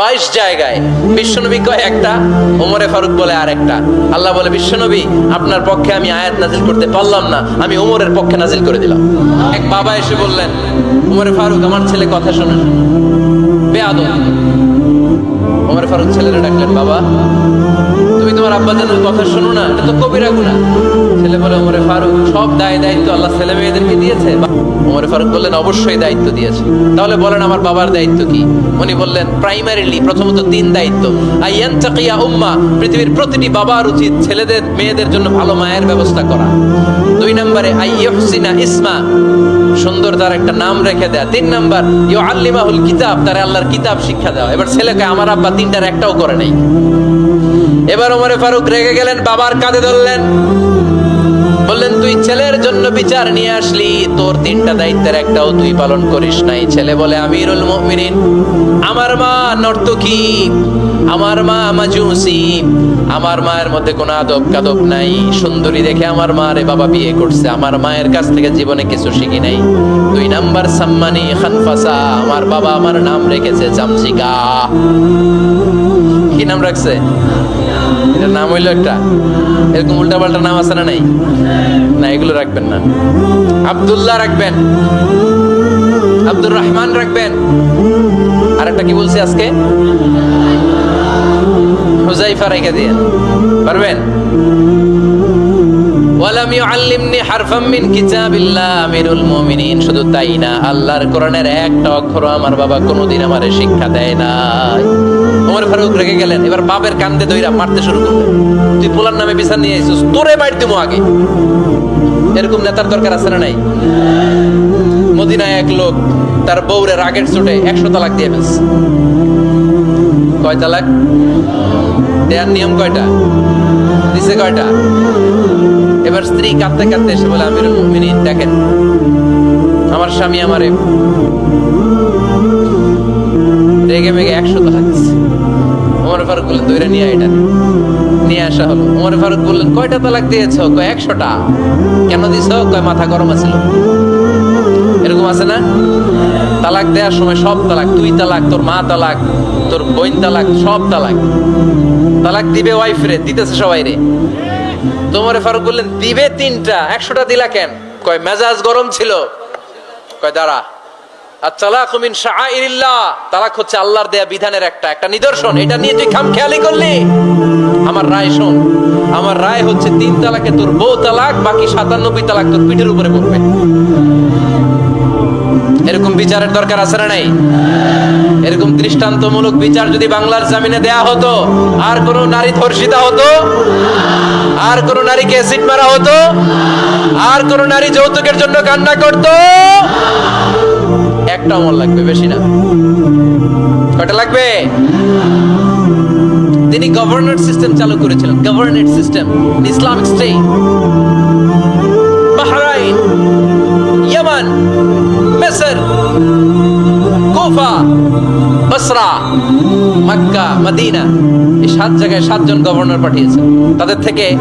বাইশ জায়গায় বিশ্বনবী কয় একটা, ওমরে ফারুক বলে আর একটা আল্লাহ বলে, বিশ্বনবী, আপনার পক্ষে আমি আয়াত নাজিল করতে পারলাম না, আমি ওমরের পক্ষে নাজিল করে দিলাম। এক বাবা এসে বললেন, ওমরে ফারুক, আমার ছেলে কথা শোনে বেয়াদব। ওমর ফারুক ছেলেরা ডাকলেন, বাবা, তুমি তোমার আব্বা জানের কথা শোনো না, এটা তো কবিরা গুণা ছেলে বলে, ওমরে ফারুক, সব দায় দায়িত্ব আল্লাহ ছেলে মেয়েদেরকে দিয়েছে ওমরে ফারুক বললেন, অবশ্যই দায়িত্ব দিয়েছে। তাহলে বলেন, আমার বাবার দায়িত্ব কি? উনি বললেন প্রাইমারিলি প্রথমত তিন দায়িত্ব। আইয়ান চাকিয়া উম্মা, পৃথিবীর প্রতিটি বাবার উচিত ছেলেদের, মেয়েদের জন্য ভালো মায়ের ব্যবস্থা করা। দুই নম্বরে আইয়ুহসিনা ইসমা, সুন্দর তার একটা নাম রেখে দেয়া। তিন নাম্বার ইউ আল্লিমাহুল কিতাব, তার আল্লাহর কিতাব শিক্ষা দেওয়া। এবার ছেলেকে আমার আব্বা তিনটার একটাও করে নাই। এবার ওমরে ফারুক রেগে গেলেন, বাবার কাঁধে ধরলেন। বললেন, তুই ছেলের জন্য বিচার নিয়ে আসলি। তোর তিনটা দায়িত্বের একটাও তুই পালন করিস নাই। ছেলে বলে, আমিরুল মুমিনিন, আমার মা নর্তকী, আমার মা মাজুসি, আমার মায়ের মধ্যে কোনো আদব কাদব নাই। সুন্দরী দেখে আমার মা রে বাবা বিয়ে করছে। আমার মায়ের কাছ থেকে জীবনে কিছু শিখি নাই। দুই নাম্বার, সাম্মানি খানফাসা, আমার বাবা আমার নাম রেখেছে চামচিকা। কি নাম রাখছে? এটার নাম হইল একটা। এরকম উল্টা পাল্টা নাম আছে না নাই? না, এগুলো রাখবেন না। আবদুল্লাহ রাখবেন। আব্দুর রহমান রাখবেন। আর একটা কি বলছি আজকে? হুজাইফা রেখে দিয়ে। পারবেন? ওয়ালাম ইউআল্লিমনি হারফাম মিন কিতাবিল্লাহ, আমিরুল মুমিনিন। শুধু তাই না, আল্লাহর কোরআনের একটা অক্ষর আমার বাবা কোনোদিন আমারে শিক্ষা দেয় নাই। ওমর ফারুক রেগে গেলেন, এবার বাপের কান্দে দইরা মারতে শুরু করলেন। তুই পোলার নামে বিচার নিয়ে আইছিস তোরে মার দিমু আগে। এরকম নেতার দরকার আছে না নাই? মদিনায় এক লোক তার বউরে রাগের চোটে একশো তালাক দিয়ে ফেলছে। কয় তালাক? দেয়ার নিয়ম কয়টা? দিছে কয়টা? এবার স্ত্রী কাঁদতে কাঁদতে এসে বলে আমিরুল মুমিনিন, দেখেন, আমার স্বামী আমারে রেগে মেগে একশো দিচ্ছে ওমর ফারুক বললেন দইরা নিয়ে এটা নিয়ে। আসা হলো। ওমর ফারুক বললেন, কয়টা তালাক দিয়েছ? কয়, একশোটা? কেন দিছ? কয়, মাথা গরম আছিল এরকম আছে না? তালাক দেওয়ার সময় সব তালাক, তুই তালাক, তোর মা তালাক, তোর বোন তালাক, সব তালাক। তালাক দিবে ওয়াইফ রে, দিতেছে সবাই রে। তোমারে ফারুক বললেন, দিবে তিনটা, একশোটা দিলা কেন? কয়, মেজাজ গরম ছিল। কয়, দাঁড়া। তালাক হচ্ছে আল্লাহর দেয়া বিধানের একটা একটা নিদর্শন। এটা নিয়ে তুই খাম খেয়ালি করলি? আমার রায় শোন, আমার রায় হচ্ছে তিন তালাকে তোর বউ তালাক, বাকি সাতানব্বই তালাক তোর পিঠের উপরে পড়বে। এরকম বিচারের দরকার আছে না নাই? এরকম দৃষ্টান্তমূলক বিচার যদি বাংলার জামিনে দেয়া হতো, আর কোন নারী ধর্ষিতা হতো? আর কোন নারীকে অ্যাসিড মারা হতো? আর কোন নারী যৌতুকের জন্য কান্না করত? একটা অমল লাগবে, বেশি না। কয়টা লাগবে? তিনি গভর্নর সিস্টেম চালু করেছিলেন। Governorate system Islamic state. Bahrain, ইয়ামান, মিসর, কুফা। বসরা, মক্কা, মদিনা, এই সাত জায়গায় সাতজন গভর্নর পাঠিয়েছেন। তাদের থেকে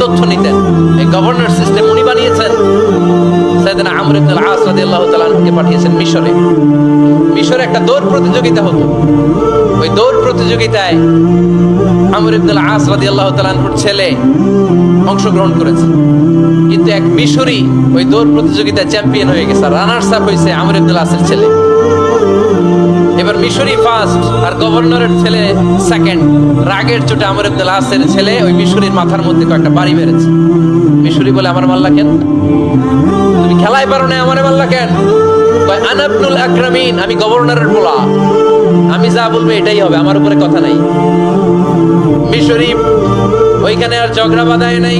তথ্য নিতেন। এই গভর্নর সিস্টেম উনি বানিয়েছেন। সাইয়েদনা আমর ইবনে আল-আস রাদিয়াল্লাহু তাআলা আনহুকে পাঠিয়েছেন মিশরে। মিশরে একটা দৌড় প্রতিযোগিতা হতো। ওই দৌড় প্রতিযোগিতায় আমর ইবনে আল-আস রাদিয়াল্লাহু তাআলা আনহুর ছেলে অংশগ্রহণ করেছে। কিন্তু এক মিশরি ওই দৌড় প্রতিযোগিতায় চ্যাম্পিয়ন হয়ে গেছে। রানার্স আপ হয়েছে আমর আল-আসের ছেলে। এবার মিশরি ফার্স্ট আর গভর্নরের ছেলে সেকেন্ড রাগের চোটে আমর ইবনে আল-আসের ছেলে ওই মিশরির মাথার মধ্যে কয়েকটা বাড়ি মেরেছে। মিশরি বলে, আমার মাল্লা কেন? তুমি খেলাই পারো না, আমার মাল্লা কেন? আনাবনুল আকরামিন, আমি গভর্নরের বলা। আমি যা বলব এটাই হবে, আমার উপরে কথা নাই। মিশরি ওইখানে আর ঝগড়া বাঁধায় নাই।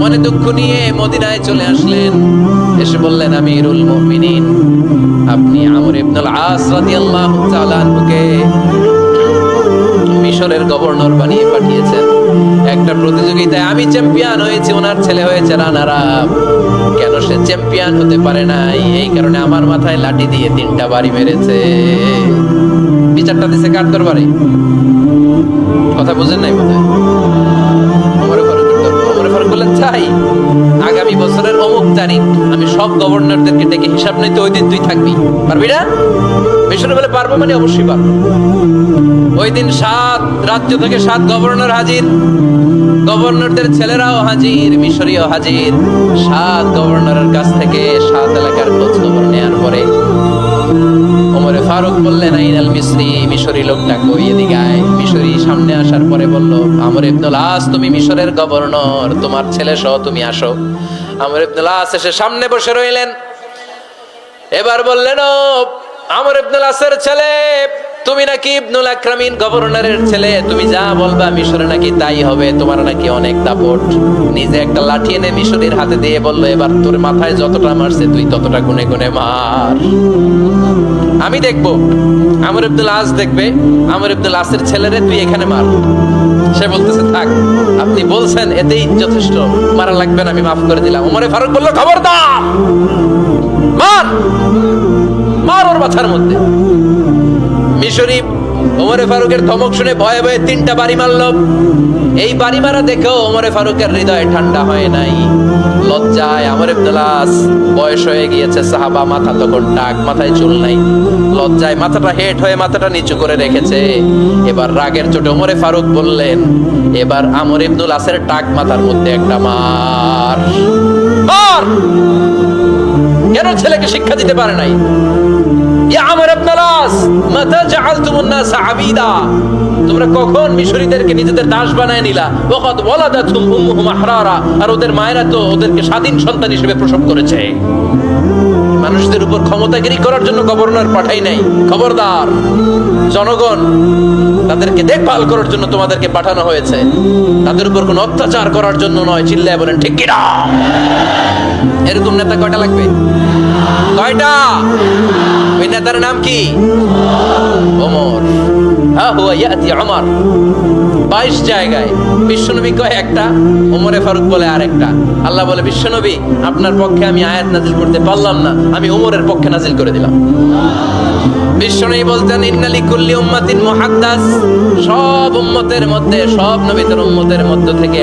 মনে দুঃখ নিয়ে মদিনায় চলে আসলেন। এসে বললেন, আমিরুল মুমিনিন, আপনি আমর ইবনুল আস রাদিয়াল্লাহু তাআলা আনহুকে মিশরের গভর্নর বানিয়ে পাঠিয়েছেন। একটা প্রতিযোগিতায় আমি চ্যাম্পিয়ন হয়েছি, ওনার ছেলে হয়েছে রানার কেন সে চ্যাম্পিয়ন হতে পারে নাই? এই কারণে আমার মাথায় লাঠি দিয়ে তিনটা বাড়ি মেরেছে। বিচারটা দিছে কার দরবারে? কথা বুঝেন নাই বোধ তারিখ আমি সব গভর্নরদেরকে ডেকে হিসাব নিতে ওই দিন তুই থাকবি। পারবি না? মিশরে বলে পারব মানে অবশ্যই পারব। ওই দিন সাত রাজ্য থেকে সাত গভর্নর হাজির। গভর্নরদের ছেলেরাও হাজির, মিশরীয় হাজির। সাত গভর্নরের কাছ থেকে সাত এলাকার খোঁজ খবর নেয়ার পরে ওমরে ফারুক বললেন, আইনাল মিসরি, মিশরি লোকটা কই এদিকে আয়? মিশরি সামনে আসার পরে বলল, আমর ইবনুল আস, তুমি মিশরের গভর্নর, তোমার ছেলে সহ তুমি আসো। আমর ইবনুল আস এসে সামনে বসে রইলেন। এবার বললেন, ও, আমর ইবনুল আসের ছেলে, তুমি নাকি ইবনুল আকরামিন গভর্নরের ছেলে? তুমি যা বলবা মিশরে নাকি তাই হবে। তোমার নাকি অনেক দাপট। নিজে একটা লাঠি এনে মিশরের হাতে দিয়ে বলল, এবার তোর মাথায় যতটা মারছে, তুই ততটা গুনে গুনে মার। আমি দেখব। আমর আব্দুল আস দেখবে, আমর আব্দুল আসের ছেলেরে তুই এখানে মার। সে বলতেছে, থাক, আপনি বলছেন, এতেই যথেষ্ট। মারা লাগবে না, আমি মাফ করে দিলাম। ওমরে ফারুক বলল, খবরদার! মার! মার ওর মাথার মধ্যে। মিশরি ওমরে ফারুকের ধমক শুনে ভয়ে ভয়ে তিনটা বাড়ি মারল। এই বাড়ি মারা দেখেও ওমরে ফারুকের হৃদয় ঠান্ডা হয় নাই। লজ্জায় আমর ইবনুলাস বয়স হয়ে গিয়েছে, সাহাবা মাথা তখন টাক মাথায় চুল নাই। লজ্জায় মাথাটা হেট হয়ে মাথাটা নিচু করে রেখেছে। এবার রাগের চোটে ওমরে ফারুক বললেন, এবার আমর ইবনুল আসের টাক মাথার মধ্যে একটা মার। মার! কেন ছেলেকে শিক্ষা দিতে পারে নাই? মানুষদের উপর ক্ষমতাগিরি করার জন্য গভর্নর পাঠাই নাই। খবরদার, জনগণ, তাদেরকে দেখভাল করার জন্য তোমাদেরকে পাঠানো হয়েছে। তাদের উপর কোনো অত্যাচার করার জন্য নয়, চিল্লায় বলেন, ঠিক কিনা? এরকম নেতা কয়টা লাগবে? কয়টা? ওই নেতার নাম কি? ওমর। আমার বাইশ জায়গায় একটা ফারুক বলে আর একটা আল্লাহ বলে আপনার পক্ষে আমি আয়াত নাজিল করতে পারলাম না, আমি পক্ষে নাজিল করে দিলাম।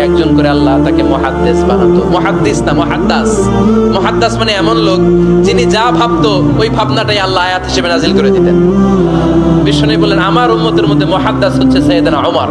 একজন করে আল্লাহ তাকে মানে এমন লোক যিনি যা ভাবতো, ওই ভাবনাটাই আল্লাহ আয়াত হিসেবে করে দিতেন। বললেন, আমার উম্মতের মধ্যে মুহাদ্দাস হচ্ছে সাইয়েদনা ওমর